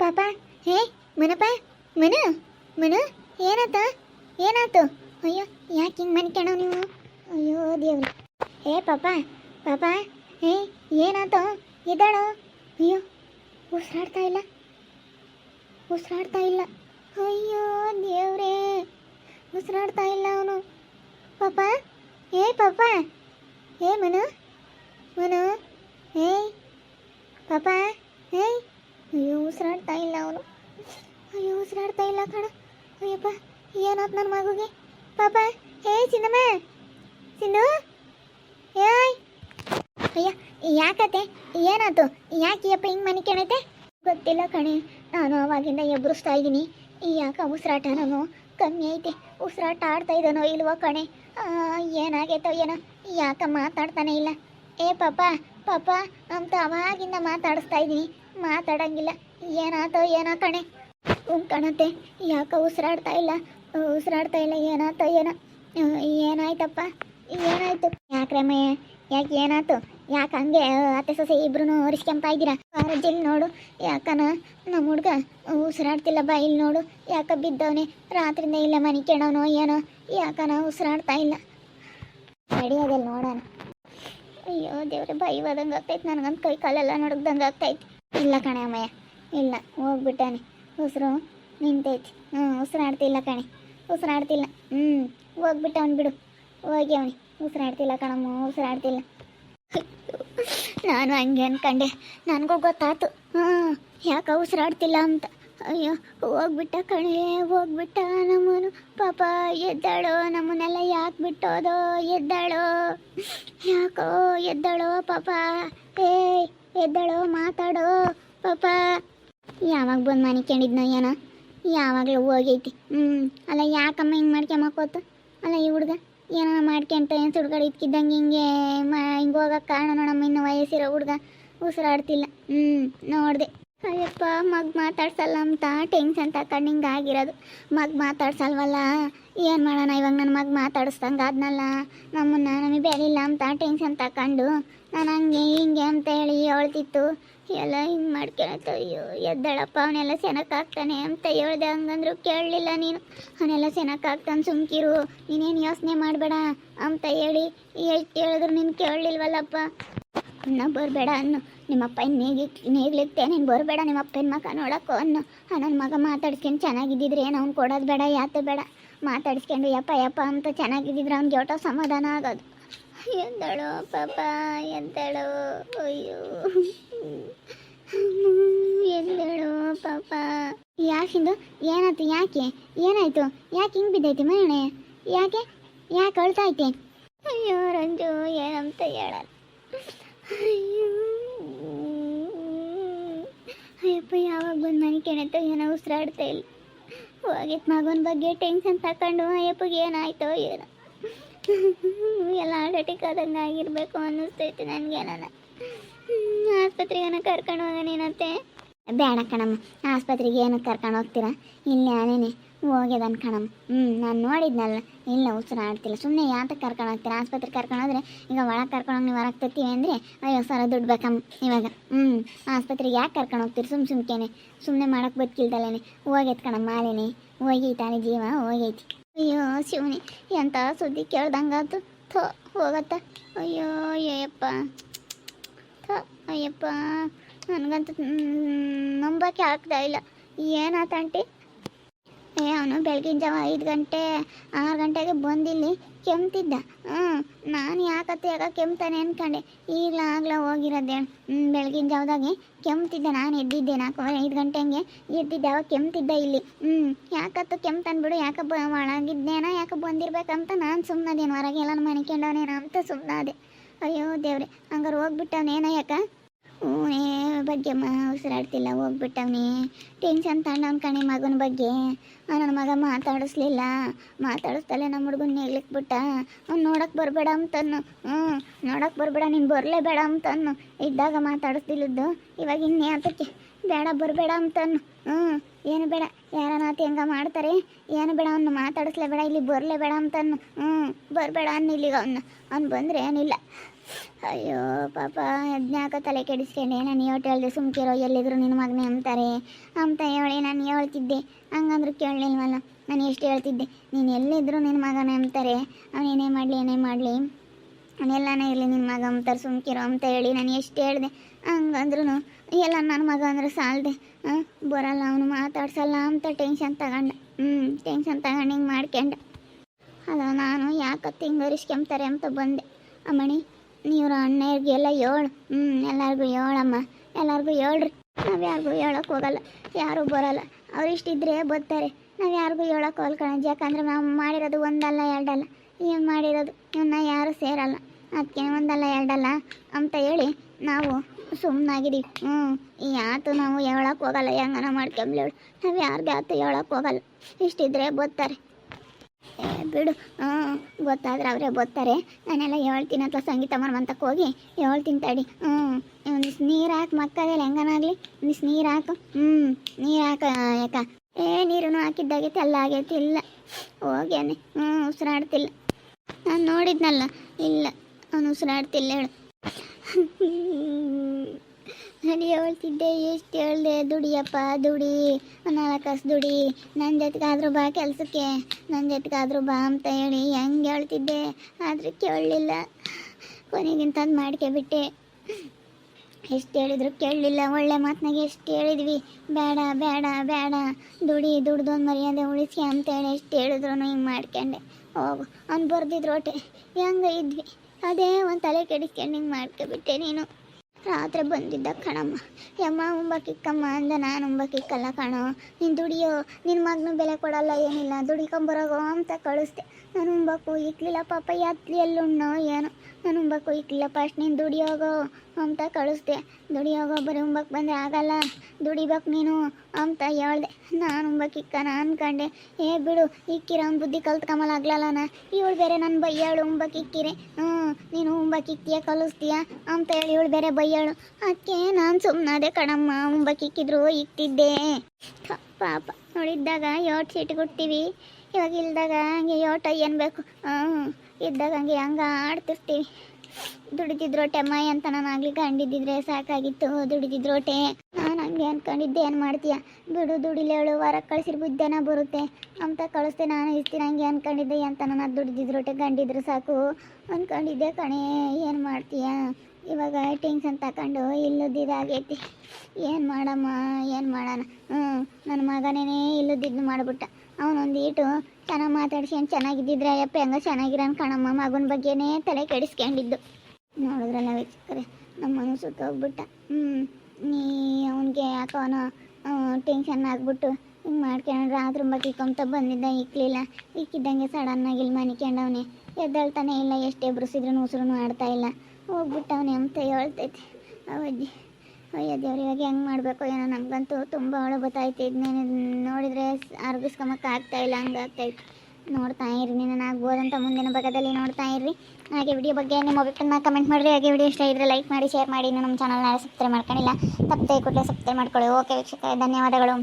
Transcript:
ಪಾಪ. ಹೇ ಮನಪ್ಪ, ಮನು ಮನು, ಏನಾತ? ಏನಾತು? ಅಯ್ಯೋ, ಯಾಕೆ ಹಿಂಗೆ ಮನ್ಕಣೋ ನೀವು? ಅಯ್ಯೋ, ದೇವ್ರಿ. ಹೇ ಪಾಪ ಪಾಪ ಹೇ ಏನಾತ? ಎದ್ದಾಳೋ ಅಯ್ಯೋ, ಉಸಿರಾಡ್ತಾ ಇಲ್ಲ. ಉಸಿರಾಡ್ತಾ ಇಲ್ಲ. ಅಯ್ಯೋ, ದೇವ್ರೇ. ಉಸಿರಾಡ್ತಾ ಇಲ್ಲ ಅವನು. ಪಾಪ, ಏ ಪಾಪ. ಏ, ಮನು ಮನು ಏಯ್ ಪಾಪ ಏಯ್ ಅಯ್ಯೋ ಉಸಿರಾಡ್ತಾ ಇಲ್ಲ ಅವನು. ಅಯ್ಯೋ ಉಸಿರಾಡ್ತಾ ಇಲ್ಲ ಕಣ. ಅಯ್ಯಪ್ಪ ಏನಾಯ್ತು ನನ್ನ ಮಗುಗೆ? ಪಾಪ ಹೇ ಚಿನ್ನಮ್ಮ ಸಿಂಧು. ಏಯ್. ಅಯ್ಯ ಯಾಕತೆ ಏನಾಯ್ತು ಯಾಕೆ ಅಪ್ಪ ಹಿಂಗೆ ಮನೆ ಕೇಳೈತೆ ಗೊತ್ತಿಲ್ಲ ಕಣೆ. ನಾನು ಅವಾಗಿಂದ ಎಬ್ಬರಿಸ್ತಾ ಇದ್ದೀನಿ. ಯಾಕೆ ಉಸಿರಾಟ ನಾನು ಕಮ್ಮಿ ಐತೆ. ಉಸಿರಾಟ ಆಡ್ತಾ ಇದ್ದಾನೋ ಇಲ್ವೋ ಕಣೆ. ಏನಾಗೈತೋ ಏನೋ. ಯಾಕೆ ಮಾತಾಡ್ತಾನೆ ಇಲ್ಲ. ಏ, ಪಾಪ ಪಾಪ, ಅಂತ ಅವಾಗಿಂದ ಮಾತಾಡಿಸ್ತಾ ಇದ್ದೀನಿ. ಮಾತಾಡಂಗಿಲ್ಲ. ಏನಾತೋ ಏನೋ ಕಣೆ. ಹ್ಞೂ ಕಣತೆ, ಯಾಕೆ ಉಸಿರಾಡ್ತಾ ಇಲ್ಲ. ಉಸಿರಾಡ್ತಾ ಇಲ್ಲ, ಏನಾತೋ ಏನೋ. ಏನಾಯ್ತಪ್ಪ? ಏನಾಯ್ತು? ಯಾಕ್ರಮ್ಮಯ್ಯ ಯಾಕೆ ಏನಾಯ್ತು ಯಾಕೆ ಹಂಗೆ ಅತ್ತೆ ಸೊಸೆ ಇಬ್ರು ಒರಿಸ್ಕೊಂತಾ ಇದ್ದೀರಾ? ರಜ್ಜಲ್ಲಿ ನೋಡು. ಯಾಕನ ನಮ್ಮ ಹುಡುಗ ಉಸಿರಾಡ್ತಿಲ್ಲ ಬಾ ಇಲ್ಲಿ ನೋಡು. ಯಾಕ ಬಿದ್ದವನೆ? ರಾತ್ರಿಯಿಂದ ಇಲ್ಲ ಮನೆ ಕೇಳೋನೋ ಏನೋ. ಯಾಕನ ಉಸಿರಾಡ್ತಾ ಇಲ್ಲ? ನಡಿಯೋದಲ್ಲಿ ನೋಡೋಣ. ಅಯ್ಯೋ ದೇವ್ರೆ ಬೈವಾದಂಗೆ ಆಗ್ತೈತೆ ನನಗಂತ ಕೈ ಕಾಲೆಲ್ಲ ನಡುಗ್ದಂಗೆ ಆಗ್ತೈತೆ ಇಲ್ಲ ಕಣೆ ಅಮ್ಮಯ್ಯ, ಇಲ್ಲ. ಹೋಗ್ಬಿಟ್ಟಾನೆ. ಉಸಿರು ನಿಂತೈತಿ. ಹ್ಞೂ ಉಸಿರಾಡ್ತಿಲ್ಲ ಕಣೆ. ಉಸಿರಾಡ್ತಿಲ್ಲ ಹ್ಞೂ ಹೋಗ್ಬಿಟ್ಟವನು ಬಿಡು. ಹೋಗಿ ಅವನಿ ಉಸಿರಾಡ್ತಿಲ್ಲ ಕಣಮ್ಮ ಉಸಿರಾಡ್ತಿಲ್ಲ ನಾನು ಹಂಗೆ ಅನ್ಕಂಡೆ. ನನಗೂ ಗೊತ್ತಾಯ್ತು ಹ್ಞೂ ಯಾಕೆ ಉಸಿರಾಡ್ತಿಲ್ಲ ಅಂತ. ಅಯ್ಯೋ, ಹೋಗ್ಬಿಟ್ಟ ಕಣೆ, ಹೋಗ್ಬಿಟ್ಟ ನಮ್ಮನು. ಪಾಪ, ಎದ್ದಾಳೋ, ನಮ್ಮನ್ನೆಲ್ಲ ಯಾಕೆ ಬಿಟ್ಟೋದೋ, ಎದ್ದಾಳೋ. ಯಾಕೋ, ಎದ್ದಾಳೋ ಪಾಪ. ಏಯ್. ಎದ್ದಾಳೋ, ಮಾತಾಡೋ ಪಾಪ ಯಾವಾಗ ಬಂದು ಮನಿಕೊಂಡಿದ್ನ ಏನ? ಯಾವಾಗಲೂ ಹೋಗೈತಿ. ಹ್ಞೂ ಅಲ್ಲ, ಯಾಕಮ್ಮ ಹಿಂಗೆ ಮಾಡ್ಕೊಂಬಕೋತು ಅಲ್ಲ, ಈ ಹುಡುಗ ಏನೋ ಮಾಡ್ಕೊಂತ ಏನು ಸುಡ್ಗಡೆ ಇಟ್ಕಿದ್ದಂಗೆ ಹಿಂಗೆ ಮ ಹಿಂಗೆ ಹೋಗೋಕೆ ಕಾರಣ ನೋಡಮ್ಮ, ಇನ್ನು ವಯಸ್ಸಿರೋ ಹುಡುಗ ಉಸಿರಾಡ್ತಿಲ್ಲ. ಹ್ಞೂ ನೋಡಿದೆ. ಅಯ್ಯಪ್ಪ, ಮಗ್ ಮಾತಾಡ್ಸಲ್ಲ ಅಂತ ಟೆನ್ಷನ್ ತಕೊಂಡು ಹಿಂಗೆ ಆಗಿರೋದು. ಮಗ್ ಮಾತಾಡ್ಸಲ್ವಲ್ಲ? ಏನು ಮಾಡೋಣ ಇವಾಗ ನನ್ನ ಮಗ್ ಮಾತಾಡಿಸ್ದಂಗೆ ಆದ್ನಲ್ಲ? ನಮ್ಮನ್ನ ನಮಗೆ ಬೆಳಿಲ್ಲ ಅಂತ ಟೆನ್ಷನ್ ತಕೊಂಡು ನಾನು ಹಂಗೆ ಹಿಂಗೆ ಅಂತ ಹೇಳಿ ಹೇಳ್ತಿತ್ತು. ಎಲ್ಲ ಹಿಂಗೆ ಮಾಡ್ಕೊಳತ್ತ. ಅಯ್ಯೋ, ಎದ್ದಳಪ್ಪ, ಅವನೆಲ್ಲ ಆಗ್ತಾನೆ ಅಂತ ಹೇಳ್ದೆ. ಹಂಗಂದ್ರು ಕೇಳಲಿಲ್ಲ ನೀನು. ಅವನೆಲ್ಲ ಆಗ್ತಾನೆ ಸುಮ್ಕಿರು. ನೀನೇನು ಯೋಚನೆ ಮಾಡಬೇಡ ಅಂತ ಹೇಳಿ ಹೇಳಿದ್ರು ನೀನು ಕೇಳಲಿಲ್ವಲ್ಲಪ್ಪ? ಅಣ್ಣ, ಬರಬೇಡ ಅನ್ನು. ನಿಮ್ಮಪ್ಪ ನೇಗಿ ನೀಗ್ಲಿಕ್ಕೆ ನೀನು ಬರಬೇಡ ನಿಮ್ಮ ಅಪ್ಪನ ಮಗ ನೋಡಕ್ಕೋ ಅನ್ನು. ನನ್ನ ಮಗ ಮಾತಾಡ್ಸ್ಕೊಂಡು ಚೆನ್ನಾಗಿದ್ದಿದ್ರೆ ಏನು ಅವ್ನು ಕೊಡೋದು ಬೇಡ ಯಾತೆ ಬೇಡ. ಮಾತಾಡ್ಸ್ಕೊಂಡು ಯಪ್ಪ ಯಪ್ಪ ಅಂತ ಚೆನ್ನಾಗಿದ್ದಿದ್ರೆ ಅವ್ನಿಗೆ ಒಟ್ಟೋ ಸಮಾಧಾನ ಆಗೋದು. ಎಂದಳು ಪಾಪ, ಎಂದಳು? ಅಯ್ಯೋ. ಎಂದಳು ಪಾಪ. ಯಾಕಿಂದು ಏನಾಯ್ತು? ಯಾಕೆ? ಏನಾಯ್ತು? ಯಾಕೆ ಹಿಂಗೆ ಬಿದ್ದೈತಿ ಮನೆ ಯಾಕೆ? ಯಾಕೆ ಅಳ್ತಾ ಐತೆ ಅಯ್ಯೋ, ರಂಜು, ಏನಂತ ಹೇಳ ಅಯ್ಯಪ್ಪ, ಯಾವಾಗ ಬಂದು ಮನೆ ಕೆಣೆತೋ ಏನೋ ಉಸಿರಾಡ್ತಾ ಇಲ್ಲ. ಹೋಗಿತ್ತು ಮಗನ ಬಗ್ಗೆ ಟೆನ್ಷನ್ ತಗೊಂಡು ಅಯ್ಯಪ್ಪಗೆ ಏನಾಯ್ತೋ ಏನೋ. ಎಲ್ಲ ಆದಂಗೆ ಆಗಿರ್ಬೇಕು ಅನ್ನಿಸ್ತೈತೆ ನನಗೆ ನಾನು ಆಸ್ಪತ್ರೆಗೆ ಕರ್ಕೊಂಡು ಏನಂತೆ ಬೇಡ ಕಣಮ್ಮ, ಆಸ್ಪತ್ರೆಗೆ ಏನಕ್ಕೆ ಕರ್ಕೊಂಡು ಹೋಗ್ತೀರಾ? ಇಲ್ಲೇ ಅನೇನೆ ಹೋಗ್ಯದನ್ ಕಣಮ್ಮ. ಹ್ಞೂ ನಾನು ನೋಡಿದ್ನಲ್ಲ. ಇಲ್ಲ ಉಸಿರಾಡ್ತಿಲ್ಲ ಸುಮ್ಮನೆ ಯಾತಕ್ಕೆ ಕರ್ಕೊಂಡು ಹೋಗ್ತೀರಾ? ಆಸ್ಪತ್ರೆಗೆ ಕರ್ಕೊಂಡು ಹೋದ್ರೆ ಈಗ ಒಳಗೆ ಕರ್ಕೊಂಡು ನೀವು ಹೊರಗೆ ಅಂದರೆ, ಅಯ್ಯೋ, ಸರ, ದುಡ್ಡು ಬೇಕಮ್ಮ ಇವಾಗ. ಹ್ಞೂ ಆಸ್ಪತ್ರೆಗೆ ಯಾಕೆ ಕರ್ಕೊಂಡು ಹೋಗ್ತೀರಿ? ಸುಮ್ಮ ಸುಮ್ಕೇನೆ. ಸುಮ್ಮನೆ ಮಾಡಕ್ಕೆ ಬದುಕಿಲ್ದಲ್ಲೇನೆ. ಹೋಗೈತೆ ಕಣಮ್ಮ ಮಾಲೇನೆ ತಾನೇ ಜೀವ, ಹೋಗೈತಿ. ಅಯ್ಯೋ, ಶಿವನಿ ಎಂಥ ಸುದ್ದಿ ಕೇಳ್ದಂಗಾತು. ಥೋ, ಹೋಗತ್ತ. ಅಯ್ಯೋ ಅಯ್ಯಪ್ಪ ಥೋ, ಅಯ್ಯಪ್ಪ. ನನಗಂತೂ ನಂಬಕ್ಕೆ ಆಗ್ತಾ ಇಲ್ಲ. ಏನಾತ ಆಂಟಿ? ಏ, ಅವನು ಬೆಳಗಿನ ಜಾವ ಐದು ಗಂಟೆ, ಆರು ಗಂಟೆಗೆ ಬಂದಿಲ್ಲಿ, ಕೆಮ್ತಿದ್ದ. ಹ್ಞೂ ನಾನು ಯಾಕತ್ತೆ ಯಾಕ ಕೆಮ್ತಾನೆ ಅನ್ಕೊಂಡೆ. ಈಗಲ ಆಗ್ಲ ಹೋಗಿರೋದೆ. ಬೆಳಗಿನ ಜಾವದಾಗೆ ಕೆಮ್ತಿದ್ದೆ. ನಾನು ಎದ್ದಿದ್ದೆ ನಾಲ್ಕು, ಐದು ಗಂಟೆ ಹಂಗೆ ಎದ್ದಿದ್ದೆ. ಅವಾಗ ಕೆಮ್ತಿದ್ದ ಇಲ್ಲಿ. ಹ್ಞೂ ಯಾಕತ್ತು ಕೆಮ್ತನ್ಬಿಡು ಯಾಕೆ ಬ ಒಳಗಿದ್ದೇನ ಯಾಕೆ ಬಂದಿರ್ಬೇಕಂತ ನಾನು ಸುಮ್ಮನದೇನು ಎಲ್ಲ ಮನಿಕೊಂಡವನೇನ ಅಂತ ಸುಮ್ಮನಾದೆ ಅಯ್ಯೋ ದೇವ್ರೆ, ಹಂಗಾರೆ ಹೋಗ್ಬಿಟ್ಟವನೇನ ಯಾಕ? ಹ್ಞೂ ಬಗ್ಗೆ ಮ ಉಸಿರಾಡ್ತಿಲ್ಲ, ಹೋಗ್ಬಿಟ್ಟವ್ನಿ. ಟೆನ್ಷನ್ ತಗೊಂಡವ್ನ ಕಣೆ ಮಗನ ಬಗ್ಗೆ. ನನ್ನ ಮಗ ಮಾತಾಡಿಸ್ಲಿಲ್ಲ. ಮಾತಾಡಿಸ್ತಲೆ ನಮ್ಮ ಹುಡುಗನ ನೆಗ್ಲಿಕ್ಕೆ ಬಿಟ್ಟ ಅವ್ನು ನೋಡಕ್ಕೆ ಬರಬೇಡ ಅಂತನು ಹ್ಞೂ ನೋಡಕ್ಕೆ ಬರಬೇಡ, ನೀನು ಬರಲೇಬೇಡ ಅಂತನು ಇದ್ದಾಗ ಮಾತಾಡಿಸ್ತಿಲ್ಲದ್ದು ಇವಾಗ ಇನ್ನೇ ಅದಕ್ಕೆ. ಬೇಡ, ಬರಬೇಡ ಅಂತನು ಹ್ಞೂ ಏನು ಬೇಡ. ಯಾರನಾತಿ ಹೆಂಗ ಮಾಡ್ತಾರೆ? ಏನು ಬೇಡ, ಅವ್ನು ಮಾತಾಡಿಸ್ಲೇಬೇಡ ಇಲ್ಲಿ ಬರಲೇ ಬೇಡ ಅಂತ ಅನ್ನು ಹ್ಞೂ ಬರಬೇಡ ಅನ್ನ ಇಲ್ಲಿಗೆ ಅವನ್ನ ಅವ್ನು ಬಂದರೆ ಏನಿಲ್ಲ. ಅಯ್ಯೋ, ಪಾಪ, ಯಜ್ಞಾಕ ತಲೆ ಕೆಡಿಸ್ಕೊಂಡೆ. ನಾನು ಯೋಟ್ ಹೇಳ್ದೆ ಸುಮ್ಕಿರೋ ಎಲ್ಲಿದ್ರು ನಿನ್ನ ಮಗನೇ ಅಂತಾರೆ. ಅಂತ ಹೇಳಿ ನಾನು ಹೇಳ್ತಿದ್ದೆ. ಹಂಗಂದ್ರೆ ಕೇಳಲಿಲ್ವಲ್ಲ? ನಾನು ಎಷ್ಟು ಹೇಳ್ತಿದ್ದೆ. ನೀನು ಎಲ್ಲಿದ್ರು ನಿನ್ನ ಮಗನೇ ಅಂತಾರೆ. ಏನೇ ಮಾಡಲಿ ಏನೇ ಮಾಡಲಿ. ಅವನೆಲ್ಲನೇ ಇರಲಿ ನಿನ್ನ ಮಗ ಅಂತಾರೆ ಸುಮ್ಕಿರೋ ಅಂತ ಹೇಳಿ ನಾನು ಎಷ್ಟು ಹೇಳಿದೆ. ಹಂಗಂದ್ರೂ ಎಲ್ಲ ನನ್ನ ಮಗ ಅಂದ್ರೆ ಸಾಲದೆ. ಬರಲ್ಲ, ಅವನು ಮಾತಾಡ್ಸಲ್ಲ ಅಂತ ಟೆನ್ಷನ್ ತಗೊಂಡ. ಹ್ಞೂ ಟೆನ್ಷನ್ ತಗೊಂಡು ಹಿಂಗೆ ಮಾಡ್ಕೊಂಡ. ಅಲ್ಲ, ನಾನು ಯಾಕತ್ತೆ ಹಿಂಗೆ ಅರಿಸ್ಕೊಂತಾರೆ ಅಂತ ಬಂದೆ. ಅಮ್ಮಣಿ, ನೀವ್ರ ಅಣ್ಣರಿಗೆಲ್ಲ ಏಳು ಹ್ಞೂ ಎಲ್ಲರಿಗೂ ಏಳಮ್ಮ ಎಲ್ಲರಿಗೂ ಹೇಳ್ರಿ. ನಾವು ಯಾರಿಗೂ ಹೇಳೋಕೆ ಹೋಗಲ್ಲ. ಯಾರೂ ಬರಲ್ಲ. ಅವ್ರು ಇಷ್ಟಿದ್ರೆ ಬರ್ತಾರೆ. ನಾವು ಯಾರಿಗೂ ಹೇಳೋಕೆ ಕಣಜ್ಜಿ. ಯಾಕಂದ್ರೆ ನಾವು ಮಾಡಿರೋದು ಒಂದಲ್ಲ, ಎರಡಲ್ಲ. ಏನು ಮಾಡಿರೋದು? ಇವನ್ನ ಯಾರು ಸೇರಲ್ಲ. ಅದಕ್ಕೆ ಒಂದಲ್ಲ, ಎರಡಲ್ಲ ಅಂತ ಹೇಳಿ ನಾವು ಸುಮ್ಮನಾಗಿದ್ದೀವಿ ಹ್ಞೂ ಈ ಆತು ನಾವು ಹೇಳಕ್ಕೆ ಹೋಗಲ್ಲ, ಹೆಂಗನ ಮಾಡ್ಕೊಂಬ್ಲೇಳು ನಾವು ಯಾರಿಗೆ ಆತು ಹೇಳೋಕೆ ಹೋಗಲ್ಲ. ಇಷ್ಟಿದ್ರೆ ಏ, ಬಿಡು. ಹ್ಞೂ ಗೊತ್ತಾದ್ರೆ ಅವರೇ ಬರ್ತಾರೆ ನಾನೆಲ್ಲ ಹೇಳ್ತೀನಿ ಅಥವಾ ಸಂಗೀತ ಮರ್ಮಂತಕ್ಕೆ ಹೋಗಿ ಹೇಳ್ತೀನಿ ತಡಿ. ಹ್ಞೂ ಒಂದಿಷ್ಟು ನೀರು ಹಾಕಿ ಮಕ್ಕದಲ್ಲಿ ಹೆಂಗನಾಗಲಿ? ಒಂದಿಷ್ಟು ನೀರು ಹಾಕು. ಹ್ಞೂ ನೀರು ಹಾಕ ಯಾಕ? ಏ ನೀರು ಹಾಕಿದ್ದಾಗೈತೆ ಎಲ್ಲ ಆಗೈತಿ. ಇಲ್ಲ. ಹೋಗ್ಯಾನೆ ಹ್ಞೂ ಉಸಿರಾಡ್ತಿಲ್ಲ. ನಾನು ನೋಡಿದ್ನಲ್ಲ. ಇಲ್ಲ. ಅವನು ಉಸಿರಾಡ್ತಿಲ್ಲ ಹೇಳು. ನಾನು ಹೇಳ್ತಿದ್ದೆ, ಎಷ್ಟು ಹೇಳ್ದೆ, ದುಡಿಯಪ್ಪ, ದುಡಿ ನಾಲ್ಕು ದುಡಿ ನನ್ನ ಜೊತೆಗಾದ್ರೂ ಬಾ ಕೆಲಸಕ್ಕೆ ನನ್ನ ಜೊತೆಗಾದ್ರೂ ಬಾ ಅಂತ ಹೇಳಿ ಹೆಂಗೆ ಹೇಳ್ತಿದ್ದೆ, ಆದರೆ ಕೇಳಲಿಲ್ಲ. ಕೊನೆಗಿಂತಂದು ಮಾಡ್ಕೊಬಿಟ್ಟೆ ಎಷ್ಟು ಹೇಳಿದ್ರು ಕೇಳಲಿಲ್ಲ. ಒಳ್ಳೆ ಮಾತನಾಗೆ ಎಷ್ಟು ಹೇಳಿದ್ವಿ. ಬೇಡ ಬೇಡ ಬೇಡ. ದುಡಿ, ದುಡ್ದೊಂದು ಮರ್ಯಾದೆ ಉಳಿಸಿ ಅಂತೇಳಿ ಎಷ್ಟು ಹೇಳಿದ್ರು ಹಿಂಗೆ ಮಾಡ್ಕೊಂಡೆ. ಹೋಗು. ಅವ್ನು ಬರ್ದಿದ್ರು ಒಟ್ಟೆ ಹೆಂಗೆ ಇದ್ವಿ. ಅದೇ ಒಂದು ತಲೆ ಕೆಡಿಸ್ಕೊಂಡು ಹಿಂಗೆ ಮಾಡ್ಕೊಬಿಟ್ಟೆ ನೀನು. ರಾತ್ರಿ ಬಂದಿದ್ದ ಕಣಮ್ಮ. ಯಮ್ಮ ಉಂಬಕ್ಕಿಕ್ಕಮ್ಮ ಅಂದ, ನಾನು ಉಂಬಕ್ಕಿಕ್ಕಲ್ಲ ಕಣೋ. ನೀನು ದುಡಿಯೋ ನಿನ್ನ ಮಗ್ನ ಬೆಲೆ ಕೊಡಲ್ಲ ಏನಿಲ್ಲ ದುಡಿಕೊಂಬರೋಗೋ ಅಂತ ಕಳಿಸ್ದೆ. ನಾನು ಉಂಬಕ್ಕು ಇಕ್ಲಿಲ್ಲ ಪಾಪ ಎತ್ಲಿ ಎಲ್ಲುಣ್ಣೋ ಏನೋ. ನಾನು ಉಂಬಕ್ಕೆ ಹೋಗಿಲ್ಲಪ್ಪ ಅಷ್ಟು ನೀನು ದುಡಿಯೋಗೋ ಅಂತ ಕಳಿಸ್ದೆ. ದುಡಿಯೋಗೋ ಬರೀ ಉಂಬಕ್ಕೆ ಬಂದರೆ ಆಗಲ್ಲ. ದುಡಿಬೇಕು ನೀನು ಅಂತ ಹೇಳ್ದೆ. ನಾನು ಉಂಬಕ್ಕಿಕ್ಕ ನಾನು ಕಂಡೆ. ಏ ಬಿಡು, ಇಕ್ಕಿರ ಅವ್ನು ಬುದ್ಧಿ ಆಗ್ಲಲ್ಲ ನಾ? ಇವಳು ಬೇರೆ ನನ್ನ ಬೈಯಾಳು ಉಂಬಕ್ಕಿಕ್ಕಿರೆ ಹ್ಞೂ ನೀನು ಉಂಬಕ್ಕಿಕ್ತೀಯ ಕಲಿಸ್ತೀಯ ಅಂತ ಹೇಳಿ ಇವಳು ಬೇರೆ ಬೈಯಾಳು. ಅದಕ್ಕೆ ನಾನು ಸುಮ್ಮನಾದೆ ಕಣಮ್ಮ ಉಂಬಕ್ಕಿಕ್ಕಿದ್ರು ಇಕ್ತಿದ್ದೆ. ಪಾಪ. ನೋಡಿದ್ದಾಗ ಯೋಟ್ ಸೀಟ್ ಕೊಡ್ತೀವಿ. ಇವಾಗ ಇಲ್ದಾಗ ಹಂಗೆ ಯೋಟ ಏನು ಬೇಕು? ಹ್ಞೂ ಇದ್ದಾಗ ಹಂಗೆ ಹಂಗೆ ಆಡ್ತಿರ್ತೀವಿ. ದುಡಿದಿದ್ರು ಟೆಮ್ಮಾಯಿ ಅಂತ ನಾನು ಆಗ್ಲಿ ಕಂಡಿದ್ದಿದ್ರೆ ಸಾಕಾಗಿತ್ತು, ದುಡಿದಿದ್ರು ದುಡಿದಿದ್ರೋಟೆ ನಾನು ಹಂಗೆ ಅಂದ್ಕೊಂಡಿದ್ದೆ ಏನು ಮಾಡ್ತೀಯ? ಬಿಡು ದುಡಿಲೇಳು ವಾರ ಕಳಿಸಿರ್ ಬುದ್ಧನ ಬರುತ್ತೆ. ಅಂತ ಕಳಿಸ್ದೆ, ನಾನು ಇಸ್ತೀನಿ ಹಂಗೆ ಅಂದ್ಕೊಂಡಿದ್ದೆ ಅಂತ ನಾನು ದುಡಿದಿದ್ರು ಟೆ, ಗಂಡಿದ್ರು ಸಾಕು. ಅಂದ್ಕೊಂಡಿದ್ದೆ ಕಣೆ, ಏನು ಮಾಡ್ತೀಯ? ಇವಾಗ ಟೆನ್ಷನ್ ತಗೊಂಡು ಇಲ್ಲದಿದ್ದಾಗೈತಿ ಏನು ಮಾಡಮ್ಮ, ಏನು ಮಾಡೋಣ? ಹ್ಞೂ ನನ್ನ ಮಗನೇ ಇಲ್ಲದಿದ್ದು ಮಾಡಿಬಿಟ್ಟ. ಅವನೊಂದು ಈಟು ಚೆನ್ನಾಗಿ ಮಾತಾಡ್ಸ್ಕೊಂಡು ಚೆನ್ನಾಗಿದ್ದಿದ್ರೆ ಅಯ್ಯಪ್ಪ, ಹೆಂಗ ಚೆನ್ನಾಗಿರೋನು ಕಣಮ್ಮ. ಮಗನ ಬಗ್ಗೆನೇ ತಲೆ ಕೆಡಿಸ್ಕೊಂಡಿದ್ದು ನೋಡಿದ್ರಲ್ಲ ವೀಕ್ಷಕರೇ ನಮ್ಮ ಮನೆ ಹೋಗ್ಬಿಟ್ಟ ಹ್ಞೂ ನೀ ಅವನಿಗೆ ಯಾಕೋನೋ ಟೆನ್ಷನ್ ಆಗ್ಬಿಟ್ಟು ಹಿಂಗೆ ಮಾಡ್ಕೊಂಡ್ರೆ ರಾತ್ರಿ ಕಂತ ಬಂದಿದ್ದ ಇಕ್ಲಿಲ್ಲ ಇಕ್ಕಿದ್ದಂಗೆ ಸಡನ್ನಾಗಿ ಇಲ್ಲಿ ಮನಿಕೊಂಡವನೇ ಎದ್ದಾಳ್ತಾನೆ ಇಲ್ಲ, ಎಷ್ಟೇ ಎಬ್ರಿಸಿದ್ರು ಉಸಿರು ಆಡ್ತಾ ಇಲ್ಲ. ಹೋಗ್ಬಿಟ್ಟವನೆ ಅಂತ ಹೇಳ್ತೈತಿ. ಅವಜ್ಜಿ, ಅಯ್ಯೋ ದೇವ್ರು, ಇವಾಗ ಹೆಂಗೆ ಮಾಡಬೇಕು ಏನೋ ನಮಗಂತೂ ತುಂಬ ಒಳ ಗೊತ್ತಾಯ್ತು ಇದನ್ನೇನು ನೋಡಿದರೆ ಆಗ್ತಾ ಇಲ್ಲ, ಹಂಗೆ ಆಗ್ತೈತೆ. ನೋಡ್ತಾ ಇರಿ ನೀನು ಆಗ್ಬೋದಂತ ಮುಂದಿನ ಭಾಗದಲ್ಲಿ ನೋಡ್ತಾ ಇರ್ರಿ. ಹಾಗೆ ವಿಡಿಯೋ ಬಗ್ಗೆ ನಿಮ್ಮ ಅಭಿಪ್ರಾಯನ ಕಮೆಂಟ್ ಮಾಡಿರಿ. ಹಾಗೆ ವಿಡಿಯೋ ಇಷ್ಟ ಇದ್ರೆ ಲೈಕ್ ಮಾಡಿ ಶೇರ್ ಮಾಡಿ. ಇನ್ನು ನಮ್ಮ ಚಾನಲ್ನ ಸಬ್ಸ್ಕ್ರೈಬ್ ಮಾಡ್ಕೊಂಡಿಲ್ಲ, ತಪ್ಪದೆ ಕೂಡಲೇ ಸಬ್ಸ್ಕ್ರೈಬ್ ಮಾಡ್ಕೊಳ್ಳಿ. ಓಕೆ ವೀಕ್ಷಕ ಧನ್ಯವಾದಗಳು.